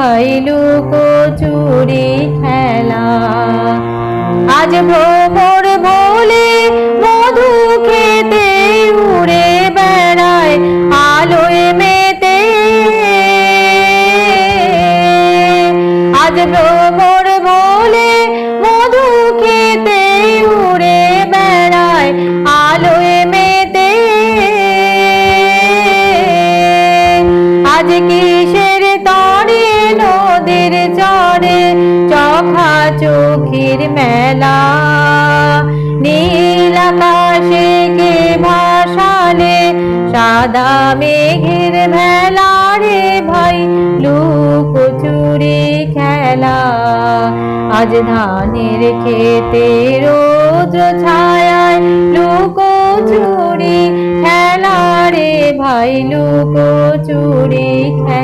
ভাই লুকো চুরি খেলা। আজ ভ্রমর ভোলে মধু খেতে উড়ে বেড়ায়, আলোয় মেতে। আজ ভ্রমর ভোলে চোখের মেলা। নীল আকাশে কে ভাসালে, সাদা মেঘের মেলা রে ভাই, লুক চুরি খেলা। আজ ধানের খেতে ছায়ায় লুকো চুরি খেলা রে ভাই, লুকো চুরি খেলা।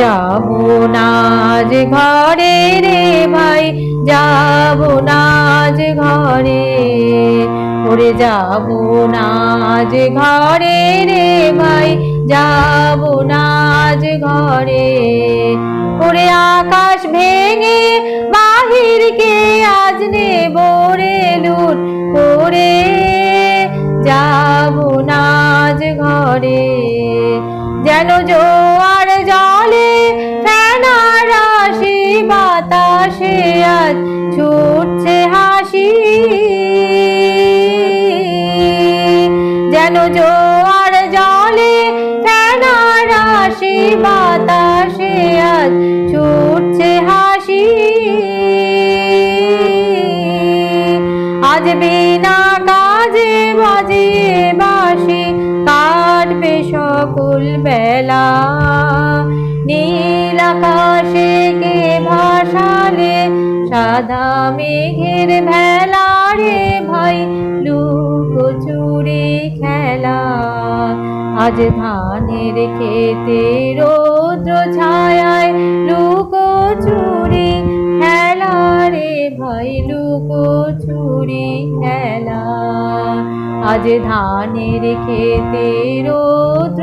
যাব নাজ ঘরে রে ভাই, যাব নাজ ঘরে। ওরে যাব নাজ ঘরে রে ভাই, যাব নাজ ঘরে। ওরে আকাশ ভেঙে বাহিরকে আজ নেব রে লুট করে। যাব নাজ ঘরে, যেন জোয়ার নীল আকাশে কে ভাসালে, সাদা মেঘের ভেলা রে ভাই লুকো চুরি খেলা। আজ ধানের খেতে রৌদ্র ছায়ায় লুকো চুরি খেলা রে ভাই লুকো চুরি খেলা। আজ ধানের খেতে রোদ